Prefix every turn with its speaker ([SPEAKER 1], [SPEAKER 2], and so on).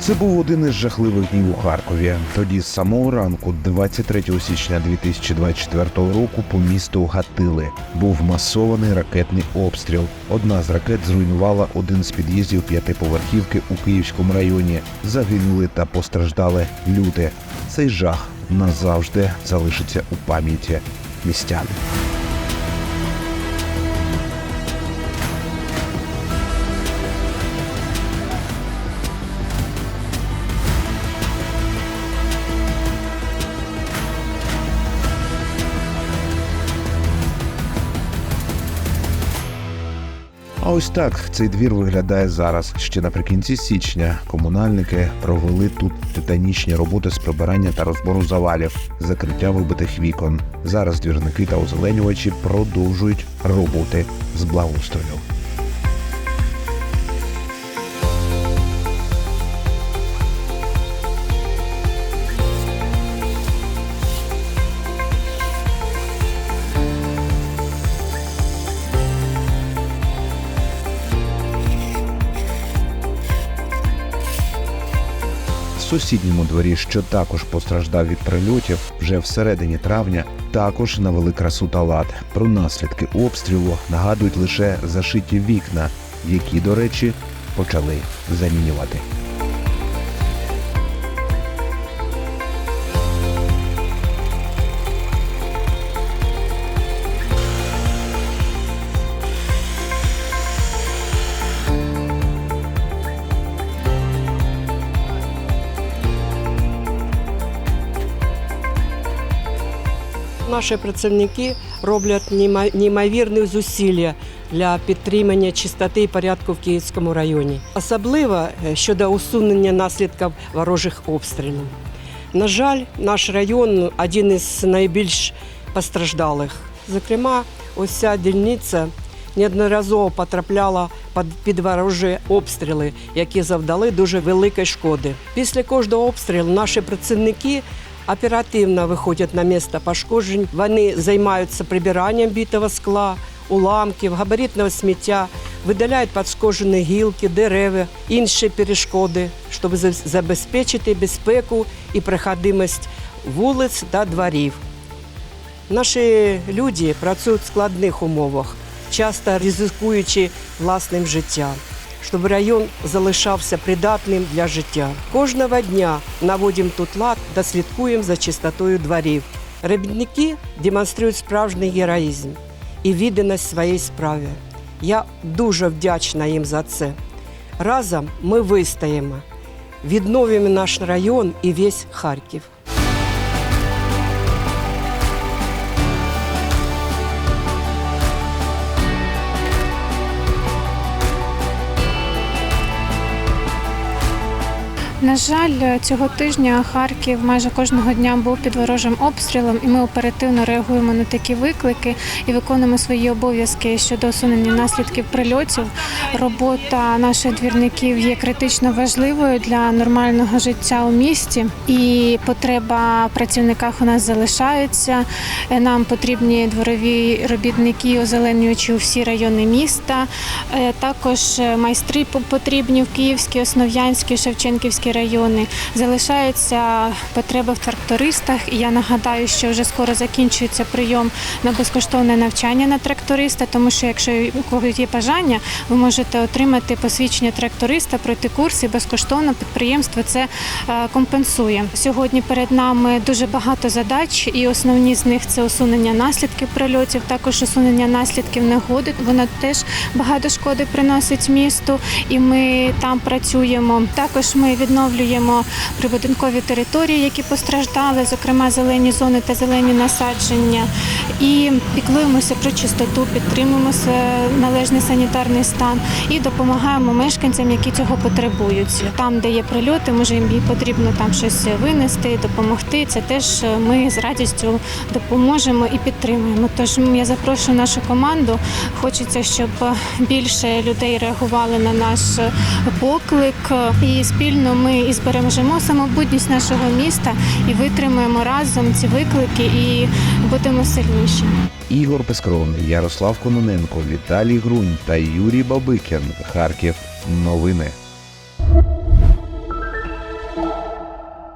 [SPEAKER 1] Це був один із жахливих днів у Харкові. Тоді з самого ранку, 23 січня 2024 року, по місту гатили. Був масований ракетний обстріл. Одна з ракет зруйнувала один з під'їздів п'ятиповерхівки у Київському районі. Загинули та постраждали люди. Цей жах назавжди залишиться у пам'яті містян. Ось так цей двір виглядає зараз. Ще наприкінці січня комунальники провели тут титанічні роботи з прибирання та розбору завалів, закриття вибитих вікон. Зараз двірники та озеленювачі продовжують роботи з благоустрою. Сусідньому дворі, що також постраждав від прильотів, вже всередині травня також навели красу та лад. Про наслідки обстрілу нагадують лише зашиті вікна, які, до речі, почали замінювати.
[SPEAKER 2] Наші працівники роблять неймовірні зусилля для підтримання чистоти і порядку в Київському районі, особливо е, щодо усунення наслідків ворожих обстрілів. На жаль, наш район один із найбільш постраждалих. Зокрема, ось ця дільниця неодноразово потрапляла під ворожі обстріли, які завдали дуже великої шкоди. Після кожного обстрілу наші працівники оперативно виходять на місце пошкоджень. Вони займаються прибиранням битого скла, уламків, габаритного сміття, видаляють пошкоджені гілки, дерева, інші перешкоди, щоб забезпечити безпеку і проходимість вулиць та дворів. Наші люди працюють в складних умовах, часто ризикуючи власним життям, щоб район залишався придатним для життя. Кожного дня наводимо тут лад та слідкуємо за чистотою дворів. Робітники демонструють справжній героїзм і відданість своїй справі. Я дуже вдячна їм за це. Разом ми вистоїмо, відновимо наш район і весь Харків.
[SPEAKER 3] На жаль, цього тижня Харків майже кожного дня був під ворожим обстрілом, і ми оперативно реагуємо на такі виклики і виконуємо свої обов'язки щодо усунення наслідків прильотів. Робота наших двірників є критично важливою для нормального життя у місті, і потреба в працівниках у нас залишається. Нам потрібні дворові робітники, озеленюючі у всі райони міста. Е, Також майстри по- потрібні в Київській, Основ'янській, Шевченківській райони. Залишається потреба в трактористах. І я нагадаю, що вже скоро закінчується прийом на безкоштовне навчання на тракториста, тому що якщо у когось є бажання, ви можете отримати посвідчення тракториста, пройти курси безкоштовно. Підприємство це е, компенсує. Сьогодні перед нами дуже багато задач, і основні з них це усунення наслідків прильотів, також усунення наслідків негоди. Вона теж багато шкоди приносить місту, і ми там працюємо. Також ми відновлюємо прибудинкові території, які постраждали, зокрема зелені зони та зелені насадження. І піклуємося про чистоту, підтримуємо належний санітарний стан і допомагаємо мешканцям, які цього потребують. Там, де є прильоти, може їм потрібно там щось винести, допомогти. Це теж ми з радістю допоможемо і підтримуємо. Тож я запрошую нашу команду. Хочеться, щоб більше людей реагували на наш поклик. І спільно ми і збережемо самобутність нашого міста і витримаємо разом ці виклики і будемо сильніші.
[SPEAKER 1] Ігор Пескрон, Ярослав Кононенко, Віталій Грунь та Юрій Бабикін. Харків. Новини.